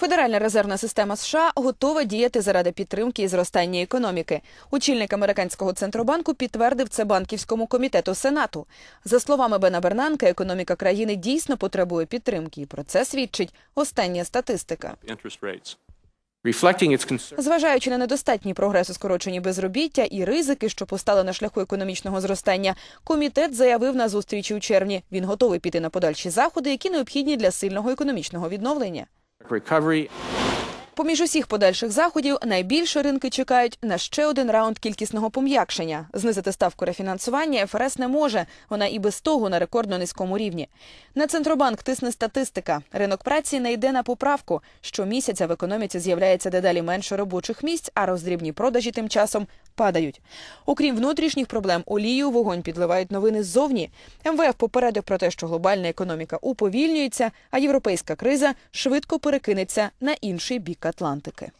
Федеральна резервна система США готова діяти заради підтримки і зростання економіки. Очільник американського центробанку підтвердив це банківському комітету Сенату. За словами Бена Бернанка, економіка країни дійсно потребує підтримки, і про це свідчить остання статистика. Зважаючи на недостатній прогрес у скороченні безробіття і ризики, що постали на шляху економічного зростання, комітет заявив на зустрічі у червні. Він готовий піти на подальші заходи, які необхідні для сильного економічного відновлення. Recovery Поміж усіх подальших заходів найбільше ринки чекають на ще один раунд кількісного пом'якшення. Знизити ставку рефінансування ФРС не може. Вона і без того на рекордно низькому рівні. На центробанк тисне статистика. Ринок праці не йде на поправку. Щомісяця в економіці з'являється дедалі менше робочих місць, а роздрібні продажі тим часом падають. Окрім внутрішніх проблем, олію вогонь підливають новини ззовні. МВФ попередив про те, що глобальна економіка уповільнюється, а європейська криза швидко перекинеться на інший бік Атлантики.